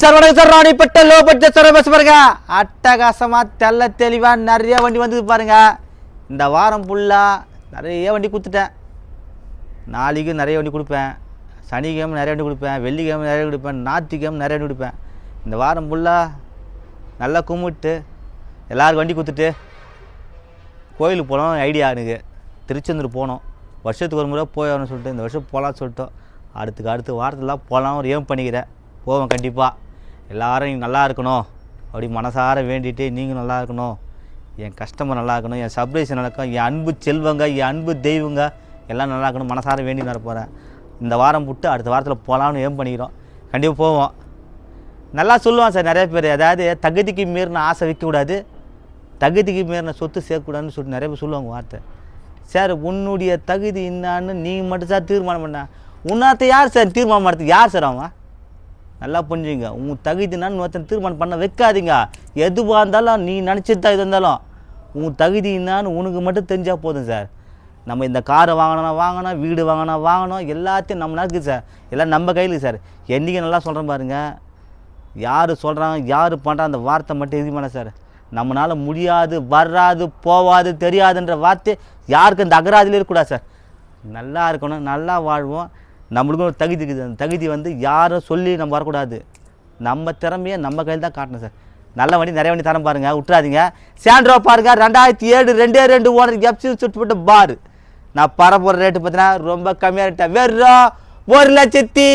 Sir வணக்கம் sir ராணிப்பட்ட low budget sir பேச பாருங்க அட்டகாசமாக தெள்ள தெளிவாக நிறைய வண்டி வந்து பாருங்க. இந்த வாரம் ஃபுல்லாக நிறைய வண்டி கொடுத்துட்டேன். நாளைக்கு நிறைய வண்டி கொடுப்பேன். சனிக்கிழமை நிறைய வண்டி கொடுப்பேன். வெள்ளிக்கிழமை நிறைய வண்டி கொடுப்பேன். ஞாயிற்றுக்கிழமை நிறைய வண்டி கொடுப்பேன். இந்த வாரம் ஃபுல்லாக நல்லா கும்பிட்டு எல்லாருக்கும் வண்டி கொடுத்துட்டு கோயிலுக்கு போகணும் ஐடியா எனக்கு. திருச்செந்தூர் போனோம் வருஷத்துக்கு ஒரு முறை போய் வரணும்னு சொல்லிட்டு இந்த வருஷம் போகலான்னு சொல்லிட்டோம். அடுத்துக்கு அடுத்த வாரத்துலாம் போகலாம் ஒரு ஏம் பண்ணிக்கிறேன். போவேன் கண்டிப்பாக எல்லாரும் நல்லா இருக்கணும். அப்படி மனசார வேண்டிட்டு நீங்கள் நல்லா இருக்கணும். என் கஸ்டமர் நல்லா இருக்கணும். என் சப்ரைஸ் நல்லா என் அன்பு செல்வங்க என் அன்பு தெய்வங்க எல்லாம் நல்லா இருக்கணும். மனசார வேண்டி நட போகிறேன் இந்த வாரம் விட்டு அடுத்த வாரத்தில் போகலான்னு ஏம் பண்ணிக்கிறோம். கண்டிப்பாக போவோம். நல்லா சொல்லுவான் சார் நிறைய பேர். அதாவது தகுதிக்கு மீறின ஆசை வைக்கக்கூடாது. தகுதிக்கு மீறின சொத்து சேர்க்கக்கூடாதுன்னு சொல்லிட்டு நிறைய பேர் சொல்லுவாங்க வார்த்தை. சார் உன்னுடைய தகுதி என்னான்னு நீங்கள் மட்டும் சார் தீர்மானம் பண்ண. உன்னாத்த யார் சார் தீர்மானம் பண்ணுறதுக்கு யார் சார் அவன்? நல்லா புரிஞ்சுங்க. உன் தகுதினான்னு ஒருத்தன் தீர்மானம் பண்ண வைக்காதீங்க. எதுவாக இருந்தாலும் நீ நினச்சிட்டு தான் இது இருந்தாலும். உன் தகுதி உனக்கு மட்டும் தெரிஞ்சால் போதும் சார். நம்ம இந்த காரை வாங்கினா வாங்கணும் வீடு வாங்கினா வாங்கணும் எல்லாத்தையும் நம்ம இருக்குது சார். எல்லாம் நம்ம கையில் சார். என்றைக்கு நல்லா சொல்கிறேன் பாருங்கள் யார் சொல்கிறாங்க யார் பண்ணுறாங்க அந்த வார்த்தை மட்டும் இது பண்ண சார். நம்மளால் முடியாது வராது போவாது தெரியாதுன்ற வார்த்தை யாருக்கும் இந்த அகராதிலே இருக்கக்கூடாது சார். நல்லா இருக்கணும் நல்லா வாழ்வோம். நம்மளுக்கும் ஒரு தகுதி இருக்குது. அந்த தகுதி வந்து யாரும் சொல்லி நம்ம வரக்கூடாது. நம்ம திறமையை நம்ம கையில் தான் காட்டணும் சார். நல்ல வண்டி நிறைய வண்டி தரம் பாருங்கள் விட்டுறாதீங்க. சேண்ட்ரோ பாருங்கள் ரெண்டாயிரத்தி ஏழு ரெண்டே ரெண்டு ஓனர் எப்சி சுட்டுப்பட்டு பார் நான் பரப்புற ரேட்டு பார்த்தீங்கன்னா ரொம்ப கம்மியாக ரேட்டேன் வெறும் ஒரு லட்சத்தி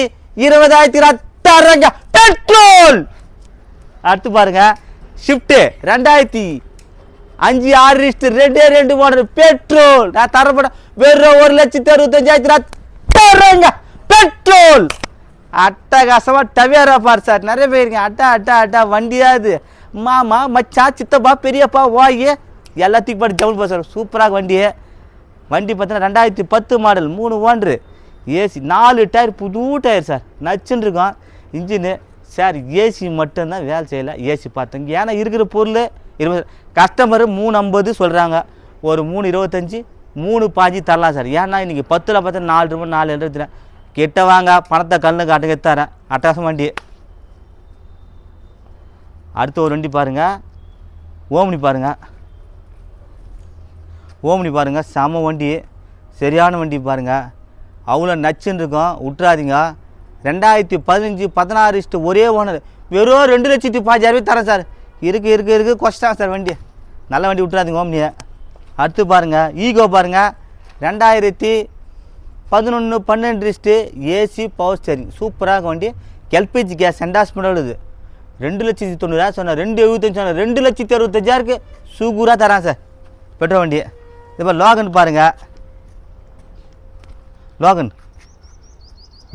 இருபதாயிரத்தி ரத்தாயிரங்க பெட்ரோல் அடுத்து பாருங்க. ஷிஃப்ட்டு ரெண்டாயிரத்தி அஞ்சு ஆறு லிஸ்ட்டு ரெண்டே ரெண்டு ஓனர் பெட்ரோல் நான் தரப்பட வெறும் ஒரு லட்சத்தி அறுபத்தஞ்சாயிரத்தி ரத்தாயிரங்க பெட்ரோல். அட்டகாசமா டவேரா பார் சார். நிறைய பேருங்க அட்டா அட்டா அட்டா வண்டியாது மாமா மச்சான் சித்தப்பா பெரியப்பா ஓயே எல்லாத்துக்கும் பாட்டு ஜவுள் பாஸ் சார். சூப்பராக வண்டி. வண்டி பார்த்தீங்கன்னா ரெண்டாயிரத்தி பத்து மாடல் மூணு ஓன்று ஏசி நாலு டயர் புது டயர் சார். நச்சுன்னு இருக்கும். இன்ஜினு. சார் ஏசி மட்டும்தான் வேலை செய்யலை. ஏசி பார்த்தங்க ஏன்னா இருக்கிற பொருள் இருபது கஸ்டமரு மூணு ஐம்பது சொல்கிறாங்க ஒரு மூணு இருபத்தஞ்சி மூணு பாஞ்சு தரலாம் சார். ஏன்னா இன்றைக்கி பத்தில் பார்த்தா நாலு ரூபா நாலு எழுபத்தி கிட்ட வாங்க பணத்தை கல்லு காட்டுங்க தரேன் அட்டகாசம் வண்டி. அடுத்து ஒரு வண்டி பாருங்கள் ஓம்னி பாருங்கள் ஓம்னி பாருங்கள் செம வண்டி. சரியான வண்டி பாருங்கள் அவ்வளோ நச்சுன்னு இருக்கும். விட்றாதீங்க ரெண்டாயிரத்தி பதினஞ்சு பதினாறு இஷ்டு ஒரே ஓனர். வெறும் ரெண்டு லட்சத்தி பாஞ்சாயிரம் தரேன் சார். இருக்குது இருக்குது இருக்குது கொஸ்டாங்க சார் வண்டி. நல்ல வண்டி விட்றாதீங்க ஓம்னியை. அடுத்து பாருங்கள் ஈகோ பாருங்கள் ரெண்டாயிரத்தி பதினொன்று பன்னெண்டு லிஸ்ட்டு ஏசி பவர் ஸ்டேரிங் சூப்பராக வண்டி. எல்பிஜி கேஸ் சென்டாஸ் இது ரெண்டு லட்சத்தி தொண்ணூறாயிரம் சொன்னேன் ரெண்டு எழுபத்தஞ்சு சொன்னேன் ரெண்டு லட்சத்தி அறுபத்தஞ்சாயிரக்கு சூப்பராக தரான் சார். பெட்ரோல் வண்டி. இப்போ லோகன் பாருங்கள் லோகன்.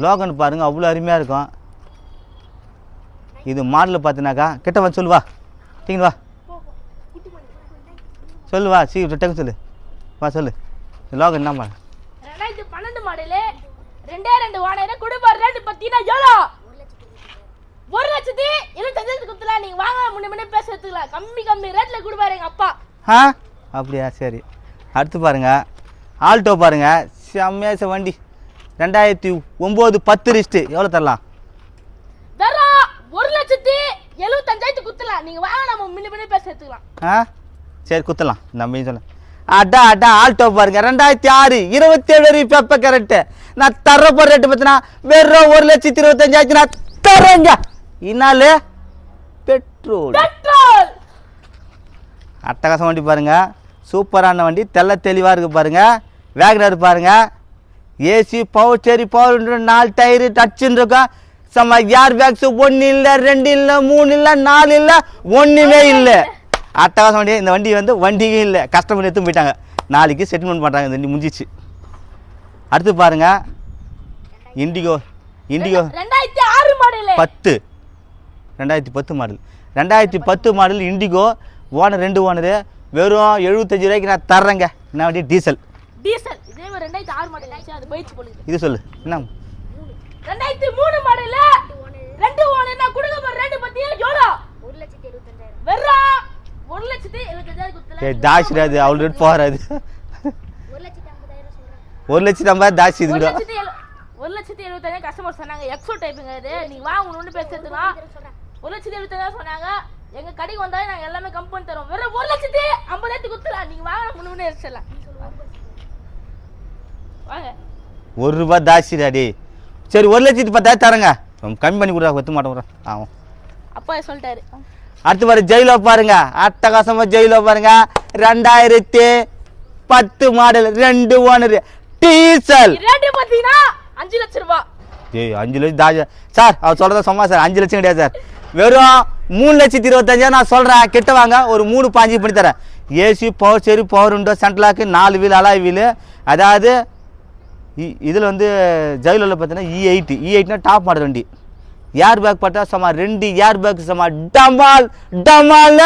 லோகன் பாருங்கள் அவ்வளோ அருமையாக இருக்கும். இது மாடல் பார்த்தினாக்கா கிட்ட வந்து சொல்லுவா டீங்க வா. சொல்லுவா சீக்கிரம் டக்கு சொல்லு. வா சொல்லு. லோகன் என்ன பண்ண மாடலு ரெண்டே ரெண்டு வாடகை குடும்ப ரேட்டு பார்த்தீங்கன்னா எவ்வளோ? ஒரு லட்சத்தி இருபத்தஞ்சாயிரத்து கொடுத்துலாம் நீங்க வாங்க முன்ன முன்னே பேச எடுத்துக்கலாம். கம்மி கம்மி ரேட்ல கொடுப்பாரு எங்க அப்பா. ஆ? அப்படியா? சரி. அடுத்து பாருங்கள் ஆல்டோ பாருங்கள் செம்மையாச வண்டி. ரெண்டாயிரத்தி ஒம்பது பத்து லிஸ்ட்டு எவ்வளோ தரலாம்? வெறும் ஒரு லட்சத்தி எழுபத்தஞ்சாயிரத்து குத்துலாம் நீங்க வாங்க நம்ம முன்ன முன்னே பேச எடுத்துக்கலாம். ஆ? சரி குத்தலாம் நம்ம சொல்ல அடா அடா ஆல்டோ பாருங்க. ரெண்டாயிரத்தி ஆறு இருபத்தேழு வரைக்கும் பெப்ப கரெக்டு நான் தர போகிற ரேட்டு பார்த்தீங்கன்னா வெறும் ஒரு லட்சத்தி இருபத்தஞ்சாயிரத்தி நான் தரேங்க இன்னாலு? பெட்ரோல். அட்டகாசம் வண்டி பாருங்க. சூப்பரான வண்டி. தெள்ள தெளிவாக இருக்குது பாருங்க. வேகனர் பாருங்க. ஏசி பவர் சரி பவர் நாலு டயரு டச்சுன்னு இருக்கும். சம ஏர் பேக்ஸ் ஒன்று இல்லை ரெண்டு இல்லை மூணு இல்லை. நாலு இல்லை ஒன்றுமே இல்லை. அட்டகாசம் வண்டி இந்த வண்டி வந்து வண்டியும் இல்லை. கஸ்டமர் எடுத்து போயிட்டாங்க. நாளைக்கு செட்டில்மெண்ட் பண்ணுறாங்க இந்த வண்டி முடிஞ்சிச்சு. அடுத்து பாருங்க. இண்டிகோ இண்டிகோ ரெண்டாயிரத்தி ஆறு மாடலு பத்து. ரெண்டாயிரத்தி பத்து மாடல் ரெண்டாயிரத்தி பத்து மாடல் இண்டிகோ ஓனர் ரெண்டு ஓனரு. வெறும் எழுபத்தஞ்சு ரூபாய்க்கு நான் தர்றேங்க. என்ன வண்டி? டீசல். டீசல். இது சொல்லு. என்ன? ரெண்டாயிரத்தி மூணு மாடலு ரெண்டு ஓனர் நான் கொடுக்க போற ரேட்டு பார்த்தீங்கன்னா எவ்வளோ ஒரு லட்சத்தி எழுபத்தஞ்சாயிரம் வெறும் ஒரு லட்சத்தி எழுபத்தஞ்சாயிரம் ஏ தாசிடாது அவ்வளோ ரேட் போகாது. ஒரு லட்சத்தி ஐம்பது தாசி இது ஒரு லட்சத்தி எழுபத்தாயிரம் கஸ்டமர் சொன்னாங்க. எக்ஸோ டைப்புங்க இது. நீங்க வாங்க ஒன்று பேசுறதுலாம் சொல்றேன் ஒரு லட்சத்தி எழுபத்தஞ்சாயிரம் சொன்னாங்க. எங்க கடைக்கு வந்தாலும் நாங்க எல்லாமே கம்மி பண்ணி தரோம். வெறும் ஒரு லட்சத்தி ஐம்பதாயிரத்துக்கு குத்துலாம் நீங்க வாங்க முன்னு எரிச்சிடலாம் வாங்க. ஒரு ரூபா தாசிடா டேய். சரி ஒரு லட்சத்தி பத்தாயிரம் தரேங்க. கம்மி பண்ணி ஒத்து மாட்டேன் விட்றேன் ஆமாம் அப்பா சொல்லிட்டாரு. அடுத்து பாரு ஜெயிலோ பாருங்க. அட்டகாசமா ஜெயிலோ பாருங்க. ரெண்டாயிரத்தி பத்து மாடல் ரெண்டு ஓனர் டீசல். ரேட்டு பாத்தீங்கன்னா அஞ்சு லட்சம் ரூபாய் ஏய் அஞ்சு லட்சம் தாஜா சார் அவர் சொல்றத சும்மா சார் அஞ்சு லட்சம் கிடையாது சார். வெறும் மூணு லட்சத்தி இருபத்தஞ்சாயிரம் நான் சொல்கிறேன் கிட்ட வாங்க ஒரு மூணு பாஞ்சு பண்ணி தரேன். ஏசி பவர் சரி பவர் உண்டோ சென்ட்ரலாக்கு நாலு வீல் அலாய் வீல் அதாவது இதில் வந்து ஜெயிலில் பார்த்தீங்கன்னா இ எயிட் இ எயிட்னா டாப் மாடல் வண்டி. ஏர் பேக் பார்த்தா சும்மா ரெண்டு ஏர் பேக் சும்மா டமால் டமால்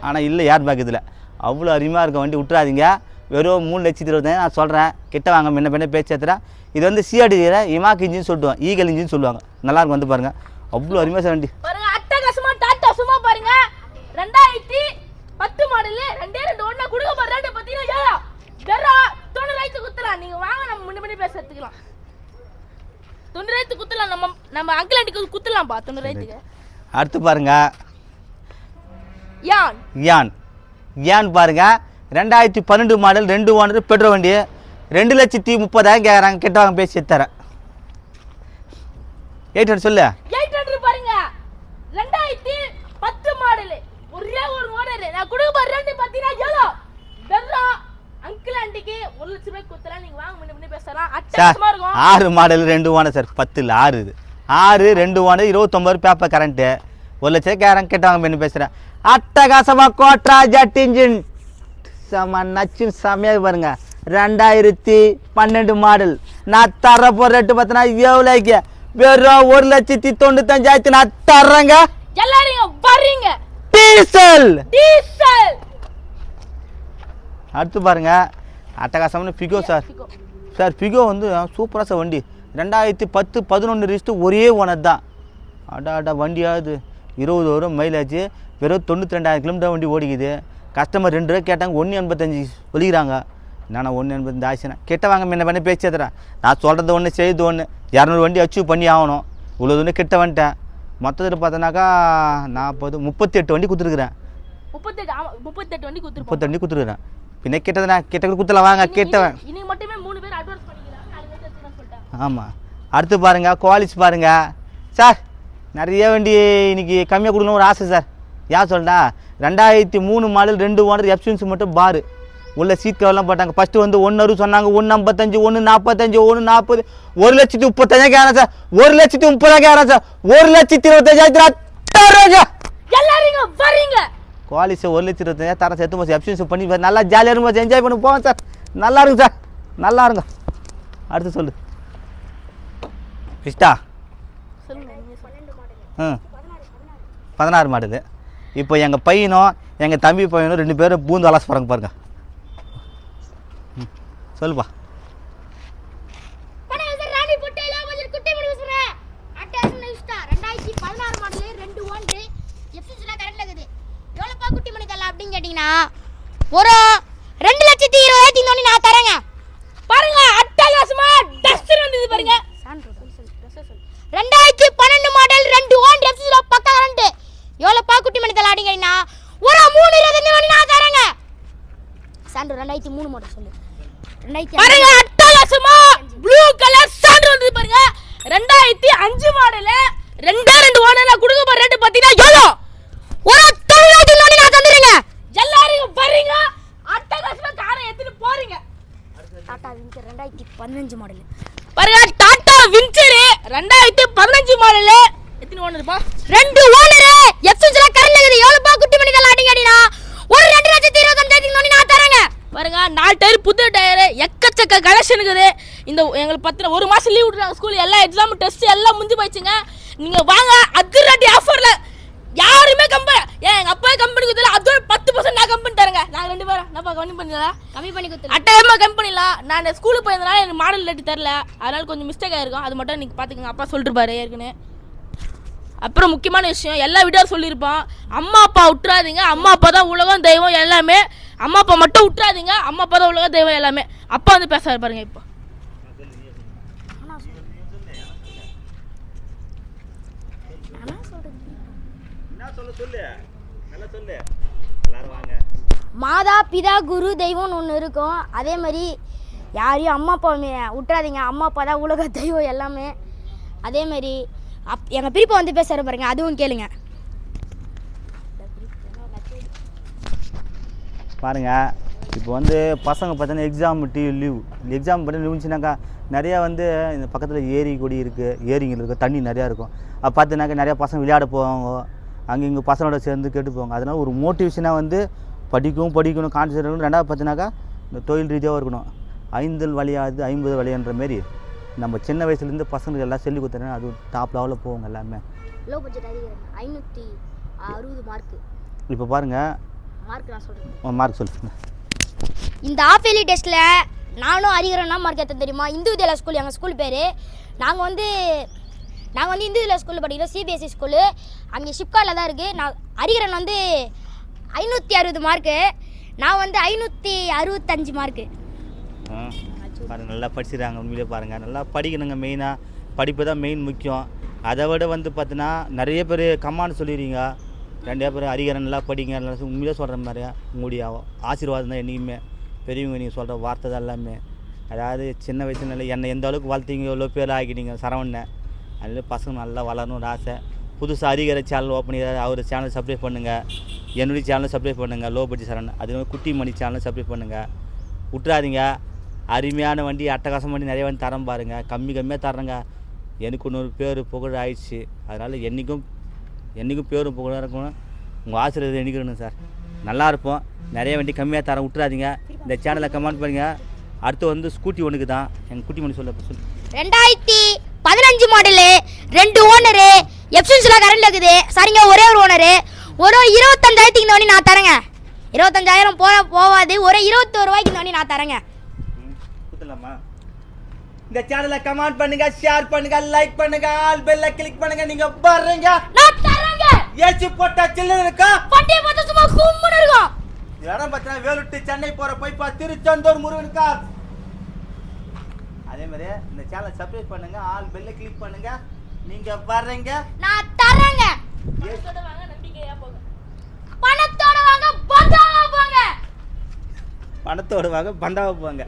ஆனால் இல்லை ஏர் பேக் இதில் அவ்வளோ அருமையாக இருக்க வண்டி விட்டுறாதீங்க வெறும் மூணு லட்சத்தி இருபத்தஞ்சாயிரம் நான் சொல்கிறேன் கிட்ட வாங்க முன்ன பின்ன பேச்சு ஏற்றுறேன் இது வந்து சிஆர்டி இமாக் இன்ஜின் சொல்லுவாங்க ஈகல் இன்ஜின் சொல்லுவாங்க நல்லா இருக்கும் வந்து பாருங்கள் அவ்வளோ அருமையாக சார் வண்டி பாருங்க அட்டகாசமா டாட்டா சும்மா பாருங்க ரெண்டாயிரத்தி பத்து மாடலு ரெண்டே ரெண்டு ஒண்ணா கொடுக்க தொண்ணூறாயிரத்து குத்தலாம் நீங்க வாங்க நம்ம முன்ன முன்னே பேச எடுத்துக்கலாம் தொண்ணூறாயிரத்து குத்தலாம். நம்ம நம்ம அங்கிள் ஆண்டிக்கு குத்தலாம்ப்பா தொண்ணூறாயிரத்துக்கு அடுத்து பாருங்க. யான். யான். யான் பாருங்க. ரெண்டாயிரத்தி பன்னெண்டு மாடல் ரெண்டு ஓனர் பெட்ரோல் வண்டி. ரெண்டு லட்சத்தி முப்பதாயிரம் கேட்குறாங்க கிட்ட வாங்க பேசி தரேன். எயிட் ஹண்ட்ரட் சொல்லு. எயிட் ஹண்ட்ரட் பாருங்க. ரெண்டாயிரத்தி பத்து மாடலு. ஒரே ஒரு ஓனர். நான் கொடுக்க ரேட்டு பாத்தீங்கன்னா ஏழா வெறும் அங்கிள் ஆண்டிக்கு ஒரு லட்சம் ரூபாய் குத்தலாம் நீங்க வாங்க முன்ன முன்னே பேசலாம். சார் அட்டகாசமா இருக்கும். ஆறு மாடல் ரெண்டு ஓனர் சார் பத்தில் ஆறு இது. ஆறு ரெண்டு ஓனர் இருபத்தொம்பது பேப்பர் கரண்ட்டு ஒரு லட்சம் கேரன் கேட்டவங்க பண்ணி பேசுகிறேன் அட்டகாசமாக கோட்ரா ஜட் இன்ஜின் செம நச்சுன்னு செமையாக பாருங்க. ரெண்டாயிரத்தி பன்னெண்டு மாடல். நான் தர போகிற ரேட்டு பார்த்தீங்கன்னா எவ்வளோக்கு வெறும் ஒரு லட்சத்தி தொண்ணூத்தஞ்சாயிரத்தி நான் தர்றேங்க. எல்லாரும் வர்றீங்க. டீசல். டீசல். அடுத்து பாருங்க. அட்டகாசமான ஃபிகோ சார். சார் ஃபிகோ வந்து சூப்பராக சார் வண்டி. ரெண்டாயிரத்தி பத்து பதினொன்று ரிஸ்ட்டு ஒரே ஓனர் தான். அடா அடா வண்டியாவது இருபது வரும் மைலேஜ் வெறும் தொண்ணூற்றி ரெண்டாயிரம் கிலோமீட்டர் வண்டி ஓடிக்குது. கஸ்டமர் ரெண்டு ரூபா கேட்டாங்க ஒன்று எண்பத்தஞ்சு ஒலிக்கிறாங்க என்னண்ணா ஒன்று எண்பத்தஞ்சு ஆச்சுன்னா. கெட்ட வாங்க முன்ன பண்ணி பேசிடுறேன் நான் சொல்கிறது ஒன்று செய்து ஒன்று இரநூறு வண்டி அச்சீவ் பண்ணி ஆகணும். இவ்வளோ தூரம் கிட்ட வந்துட்டேன். மொத்தத்தில் பார்த்தோன்னாக்கா நாற்பது முப்பத்தெட்டு வண்டி கொடுத்துருக்குறேன். முப்பத்தெட்டு முப்பத்தெட்டு வண்டி கொடுத்துருப்போம். முப்பத்தி வண்டி கொடுத்துருக்குறேன். பின்ன கிட்டதுண்ணா கிட்ட கொடுத்துல வாங்க கிட்டவன். ஆமாம் அடுத்து பாருங்க குவாலிட்டி பாருங்க. சார் நிறைய வண்டி இன்னைக்கு கம்மியாக கொடுக்கணும் ஒரு ஆசை சார். யார் சொல்லிட்டா ரெண்டாயிரத்தி மூணு மாடல் ரெண்டு ஓனர் எப்சன்ஸ் மட்டும் பாரு. உள்ள சீட் கவர்லாம் போட்டாங்க. ஃபஸ்ட்டு வந்து ஒன்று அறுபது சொன்னாங்க. ஒன்று ஐம்பத்தஞ்சு ஒன்று நாற்பத்தஞ்சு ஒன்று நாற்பது ஒரு லட்சத்தி முப்பத்தஞ்சாயிரம் கேட்குறேன் சார்? ஒரு லட்சத்தி முப்பதாயிரம் கேட்குறேன் சார்? ஒரு லட்சத்தி இருபத்தஞ்சாயிரத்தி எல்லாரும் இங்க குவாலிட்டி ஒரு லட்சத்தி இருபத்தஞ்சாயிரம் தரம் சேர்த்து போச்சு எப்சன்ஸ் பண்ணி. நல்லா ஜாலியாக இருக்கும் போது என்ஜாய் பண்ணி போவோம் சார். நல்லா இருக்கும் சார். நல்லா இருங்க. அடுத்து சொல்லு. சொல்லுங்க ம் பதினாறு மாடுது இப்போ எங்கள் பையனும் எங்கள் தம்பி பையனும் ரெண்டு பேரும் பூந்து அலாச போகிறாங்க பாருங்க. ம், சொல்லுப்பா பணம் ராணி பொட்டையில கொஞ்சம் குட்டை மணி பேசுறேன் அட்டாசன் இஷ்டா ரெண்டாயிரத்தி பதினாறு மாடலு ரெண்டு ஒன்று எஃப்சிஸ்லாம் கரண்ட்ல இருக்குது எவ்வளோப்பா குட்டி மணி தரலாம் ஒரு ரெண்டு லட்சத்தி இருபதாயிரத்தி இன்னொன்று நான் தரேங்க. பாருங்க அட்டகாசமா டஸ்டர் வந்தது பாருங்க. ரெண்டாயிரத்தி பன்னெண்டு மாடல் ரெண்டு ஓன் எஃப்சிஸ்ல பக்கம் ரெண்டு எவ்வளோப்பா குட்டி மணி தரலாம் அப்படின்னு ஒரு மூணு இருபத்தஞ்சு மணி நான் தரேங்க. சான்று ரெண்டாயிரத்தி மூணு மாடல் சொல்லு. ரெண்டாயிரத்தி பாருங்க அட்டகாசமா ப்ளூ கலர் சான்று வந்தது பாருங்க. ரெண்டாயிரத்தி அஞ்சு மாடலு ரெண்டே ரெண்டு ஓனர்ல கொடுக்க போற ரேட்டு பாத்தீங்கன்னா எவ்வளோ ஒரு தொழிலாளி இன்னொன்று நான் தந்துடுங்க எல்லாரும் இங்க வர்றீங்க அட்டகாசமா காரை எடுத்துட்டு போறீங்க டாடா விங்கர் ரெண்டாயிரத்தி பதினஞ்சு மாடல் பாருங்க டாடா வின்சரு ரெண்டாயிரத்தி பதினஞ்சு மாடலு எத்தனை ஓனர்ப்பா ரெண்டு ஓனரு எஃப்எஸ்ல கரண்ட் இருக்குது. எவ்வளோப்பா குட்டி மணி தரலாம் அப்படின்னு கேட்டிங்கன்னா ஒரு ரெண்டு லட்சத்தி இருபத்தஞ்சாயிரத்தி நான் தரேங்க. பாருங்க நாலு டயர் புது டயர் எக்கச்சக்க கலெக்ஷன் இருக்குது. இந்த எங்களுக்கு பத்து ஒரு மாசம் லீவ் விட்டுறாங்க ஸ்கூல் எல்லா எக்ஸாம் டெஸ்ட் எல்லாம் முடிஞ்சு போயிடுச்சுங்க. நீங்க வாங்க அதிரடி ஆஃபர்ல என்னப்பா கம்மி பண்ணிடலாம் கம்மி பண்ணி கொடுத்துருங்க அட்டாயமா கம்பெனிலாம் நான் ஸ்கூலுக்கு போயிருந்தனால எனக்கு மாடல் ரேட்டு தெரில அதனால கொஞ்சம் மிஸ்டேக் ஆயிருக்கும். அது மட்டும் நீங்க பாத்துக்கங்க. அப்பா சொல்லிட்டு பாரு ஏற்கனவே. அப்புறம் முக்கியமான விஷயம் எல்லா வீடியோ சொல்லியிருப்பான். அம்மா அப்பா விட்டுறாதீங்க அம்மா அப்பா தான் உலகம் தெய்வம் எல்லாமே. அம்மா அப்பா மட்டும் விட்டுறாதீங்க அம்மா அப்பா தான் உலகம் தெய்வம் எல்லாமே. அப்பா வந்து பேசுறாரு பாருங்க இப்போ. சொல்ல சொல்லு? நல்லா சொல்லு. எல்லாரும் வாங்க. மாதா பிதா குரு தெய்வம்னு ஒன்று இருக்கும். அதே மாதிரி யாரையும் அம்மா அப்பா விட்டுறாதீங்க. அம்மா அப்பா தான் உலக தெய்வம் எல்லாமே. அதே மாதிரி அப் எங்கள் பிரிப்பை வந்து பேசுகிற பாருங்க. அதுவும் கேளுங்க. பாருங்க இப்போ வந்து பசங்க பார்த்தீங்கன்னா எக்ஸாம் டி லீவ் எக்ஸாம் பண்ணி லீவுச்சுனாக்கா நிறையா வந்து இந்த பக்கத்தில் ஏரி கொடி இருக்குது ஏரிங்கள் இருக்குது தண்ணி நிறையா இருக்கும். அப்போ பார்த்தீங்கன்னாக்கா நிறையா பசங்க விளையாட போவாங்க. அங்கே இங்கே பசங்களோட சேர்ந்து கெட்டு போவாங்க. அதனால் ஒரு மோட்டிவேஷனாக வந்து படிக்கவும் படிக்கணும் கான்சன்ட்ரேட் ரெண்டாவது பார்த்தீங்கன்னாக்கா இந்த தொழில் ரீதியாகவும் இருக்கணும். ஐந்தல் வழியாது ஐம்பது வழியான்ற மாரி. நம்ம சின்ன வயசுலேருந்து பசங்களுக்கு எல்லாம் சொல்லி கொடுத்தோன்னா அது டாப் லெவலில் போவாங்க எல்லாமே லோ பட்ஜெட் அதிகம் ஐநூற்றி அறுபது மார்க்கு இப்போ பாருங்கள் மார்க் நான் சொல்கிறேன் மார்க் சொல்லுங்க. இந்த ஆஃப் இயர்லி டெஸ்ட்டில் நானும் அரிகரன்னா மார்க் எடுத்தேன் தெரியுமா? இந்து வித்யாலயா ஸ்கூல் எங்கள் ஸ்கூல் பேர். நாங்கள் வந்து நாங்கள் வந்து இந்து வித்யாலயா ஸ்கூலில் படிக்கிறோம் சிபிஎஸ்சி ஸ்கூலு அங்கே ஷிப்காட்டில் தான் இருக்குது நான் அரிகரன் வந்து ஐநூற்றி அறுபது மார்க்கு நான் வந்து ஐநூற்றி அறுபத்தஞ்சு மார்க்கு பாருங்கள் பாருங்க நல்லா படிச்சிருக்காங்க உண்மையிலே பாருங்கள் நல்லா படிக்கணுங்க மெயினாக படிப்பு தான் மெயின் முக்கியம். அதை விட வந்து பார்த்தீங்கன்னா நிறைய பேர் கம்மான்னு சொல்லிடுறீங்க. ரெண்டே பேர் அதிகாரம் நல்லா படிங்க நல்லா உண்மையிலே சொல்கிற மாதிரி உங்களுடைய ஆசீர்வாதம் தான் என்றைக்குமே பெரியவங்க நீங்கள் சொல்கிற வார்த்தை தான் எல்லாமே. அதாவது சின்ன வயசுல என்னை எந்த அளவுக்கு வளர்த்தீங்க எவ்வளோ பேர் ஆகிட்டீங்க சரவணனை. அதில் பசங்க நல்லா வளரணும்னு ஆசை. புதுசாக அதிகார சேனல் ஓப்பன் பண்ணி அவர் சேனல் சப்ஸ்கிரைப் பண்ணுங்கள் என்னுடைய சேனலை சப்ஸ்கிரைப் பண்ணுங்கள் லோ பட்ஜெட் சேனல் அதே மாதிரி குட்டி மணி சேனலை சப்ஸ்கிரைப் பண்ணுங்கள் விட்றாதீங்க அருமையான வண்டி அட்டகாசம் வண்டி நிறைய வண்டி தரம் பாருங்கள் கம்மி கம்மியாக தரேங்க. எனக்கு இன்னொரு பேர் புகழ் ஆயிடுச்சு. அதனால் என்றைக்கும் என்றைக்கும் பேரும் புகழாக இருக்கணும். உங்கள் ஆசிரியர் எண்ணிக்கணும் சார். நல்லா இருப்போம். நிறைய வண்டி கம்மியாக தரேன். விட்றாதீங்க இந்த சேனலை கமெண்ட் பண்ணுங்க. அடுத்து வந்து ஸ்கூட்டி ஒன்றுக்கு தான். எங்கள் குட்டி மணி சொல்ல சொல்லு. ரெண்டாயிரத்தி பதினஞ்சு மாடலு ரெண்டு ஓனரு எப்சன்ஸ்லாம் கரண்ட் இருக்குது. சரிங்க ஒரே ஒரு ஓனரு ஒரு இருபத்தஞ்சாயிரத்துக்கு இந்த வண்டி நான் தரேங்க. இருபத்தஞ்சாயிரம் போக போகாது ஒரு இருபத்தோரு ரூபாய்க்கு இந்த வண்டி நான் தரேங்க. இந்த சேனலை கமெண்ட் பண்ணுங்க ஷேர் பண்ணுங்க லைக் பண்ணுங்க ஆல் பெல்ல கிளிக் பண்ணுங்க. நீங்க பாருங்க. நான் தரேங்க. ஏசி போட்டா சில்லு இருக்கா வண்டியை பார்த்தா சும்மா கும்முன்னு இருக்கும். இடம் பார்த்தீங்கன்னா வேலுட்டு சென்னை போற பைப்பா திருச்செந்தூர் முருகன் கார். அதே மாதிரி இந்த சேனலை சப்ஸ்கிரைப் பண்ணுங்க ஆல் பெல்ல கிளிக் பண்ணுங்க. நீங்க வர்றீங்க? நான் தரேங்க பணத்தோட வாங்க நம்பிக்கையா போங்க. பணத்தோட வாங்க பந்தாவா போங்க. போவாங்க